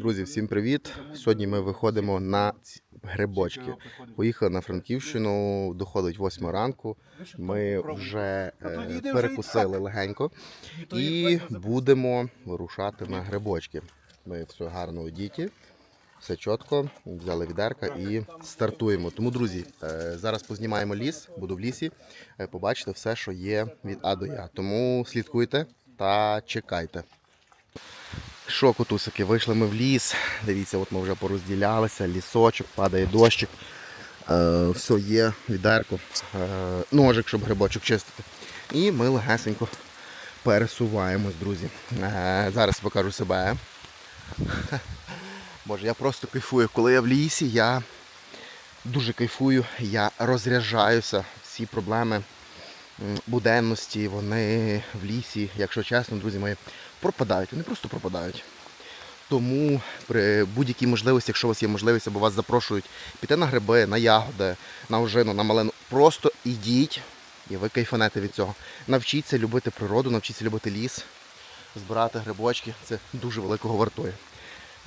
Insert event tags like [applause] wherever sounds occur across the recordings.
Друзі, всім привіт! Сьогодні ми виходимо на грибочки. Поїхали на Франківщину, доходить 8 ранку. Ми вже е, перекусили легенько і будемо вирушати на грибочки. Ми все гарно одіті, все чітко, взяли відерка і стартуємо. Тому, друзі, е, зараз познімаємо ліс, буду в лісі, е, побачите все, що є від А до Я. Тому слідкуйте та чекайте. Що, котусики, вийшли ми в ліс. Дивіться, от ми вже порозділялися, лісочок, падає дощик. Е, все є, відерко, е, ножик, щоб грибочок чистити. І ми легесенько пересуваємось, друзі. Е, зараз покажу себе. [laughs] Боже, я просто кайфую. Коли я в лісі, я дуже кайфую, я розряджаюся. Всі проблеми буденності, вони в лісі, якщо чесно, друзі мої, пропадають. Вони просто пропадають. Тому при будь-якій можливості, якщо у вас є можливість, або вас запрошують піти на гриби, на ягоди, на ожину, на малину, просто ідіть і ви кайфанете від цього. Навчіться любити природу, навчіться любити ліс, збирати грибочки. Це дуже великого вартує.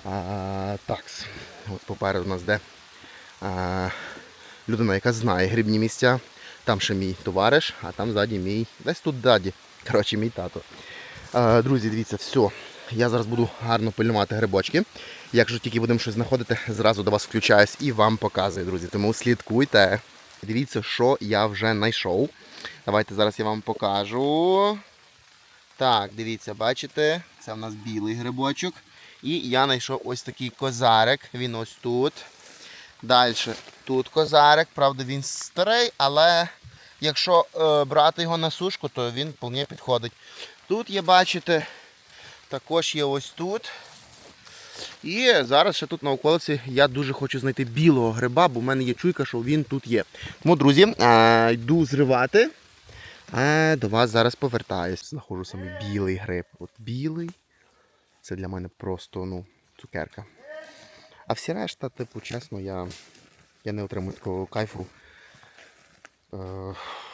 А, так, от попереду нас де а, людина, яка знає грибні місця. Там ще мій товариш, а там ззаді мій, десь тут даді. Коротше, мій тато. А, друзі, дивіться, все. Я зараз буду гарно пильнувати грибочки. Якщо тільки будемо щось знаходити, зразу до вас включаюсь і вам показую, друзі. Тому слідкуйте. Дивіться, що я вже знайшов. Давайте зараз я вам покажу. Так, дивіться, бачите, це в нас білий грибочок. І я знайшов ось такий козарик. Він ось тут. Далі тут козарик, правда, він старий, але якщо е, брати його на сушку, то він вполне підходить. Тут є, бачите, також є ось тут. І зараз ще тут на околиці я дуже хочу знайти білого гриба, бо в мене є чуйка, що він тут є. Тому, друзі, е, йду зривати. А до вас зараз повертаюсь. Знаходжу саме білий гриб. От білий. Це для мене просто ну, цукерка. А всі решта, типу, чесно, я, я не отримую такого кайфу, е,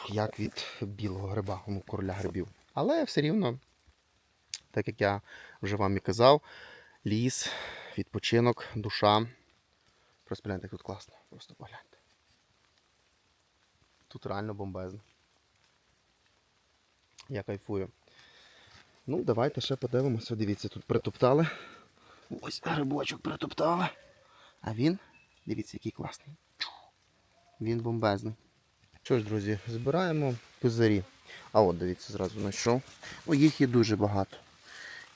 як від білого гриба, ну, короля грибів. Але все рівно, так як я вже вам і казав, ліс, відпочинок, душа. Просто погляньте, як тут класно. Просто погляньте. Тут реально бомбезно. Я кайфую. Ну, давайте ще подивимося. Дивіться, тут притоптали. Ось грибочок притоптали. А він, дивіться, який класний. Він бомбезний. Що ж, друзі, збираємо козирі. А от, дивіться, зразу знайшов. О, їх є дуже багато.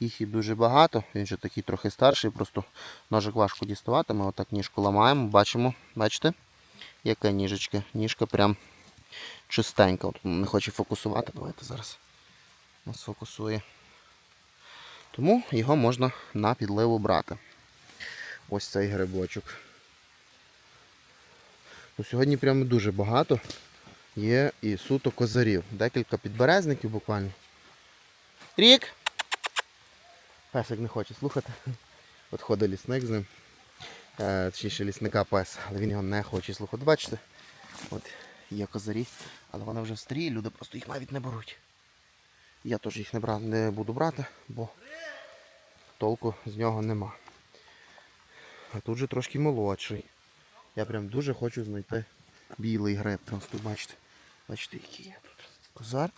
Їх є дуже багато. Він же такий трохи старший, просто ножик важко діставати. Ми отак ніжку ламаємо, бачимо, бачите? Яка ніжечка? Ніжка прям чистенька. От не хоче фокусувати. Давайте зараз нас фокусує. Тому його можна на підливу брати. Ось цей грибочок. Ну, Сьогодні прямо дуже багато є і суто козарів. Декілька підберезників буквально. Рік! Песик не хоче слухати. От ходить лісник з ним. Е, точніше лісника пес, але він його не хоче слухати. Бачите? От є козарі, але вони вже старі, люди просто їх навіть не беруть. Я теж їх не, бра... не буду брати, бо толку з нього нема. А тут же трошки молодший. Я прям дуже хочу знайти білий гриб. Просто бачите. Бачите, який є тут. Козар.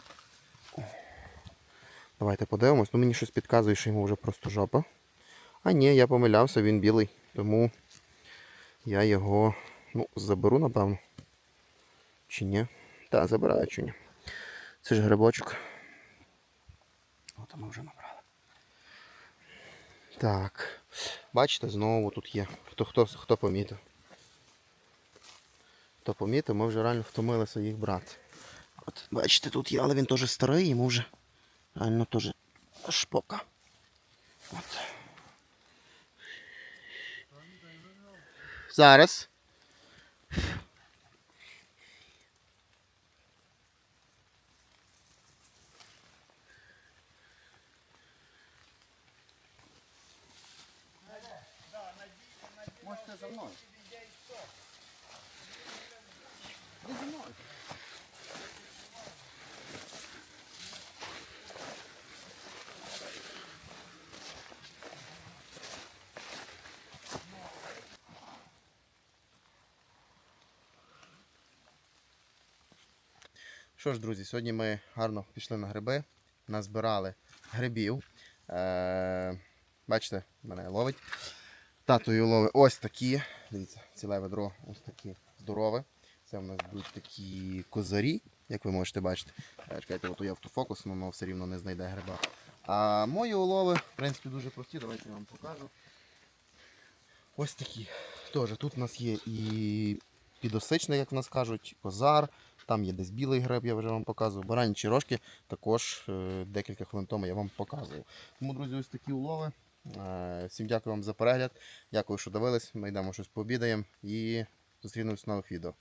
Давайте подивимось. Ну мені щось підказує, що йому вже просто жопа. А ні, я помилявся, він білий. Тому я його ну, заберу, напевно. Чи ні? Так, забираю чи ні. Це ж грибочок. От ми вже набрали. Так. Бачите, знову тут є. Хто хто, хто помітив? Хто помітив, ми вже реально втомилися їх брати. От, бачите, тут є, але він теж старий, йому вже реально теж шпока. От. Зараз. Можете за мною. Що ж, друзі, сьогодні ми гарно пішли на гриби, назбирали грибів. Е, Бачите, мене ловить. Татою ловить ось такі. Дивіться, ціле ведро ось такі здорове. Це в нас будуть такі козарі, як ви можете бачити. Е, Чекайте, от автофокус, але воно все рівно не знайде гриба. А мої улови, в принципі, дуже прості, давайте я вам покажу. Ось такі. Теж тут у нас є і підосичний, як в нас кажуть, козар. Там є десь білий гриб, я вже вам показував. Баранічі рожки також е, декілька хвилин тому я вам показував. Тому, друзі, ось такі улови. Е, Всім дякую вам за перегляд. Дякую, що дивились. Ми йдемо щось пообідаємо і зустрінемось в нових відео.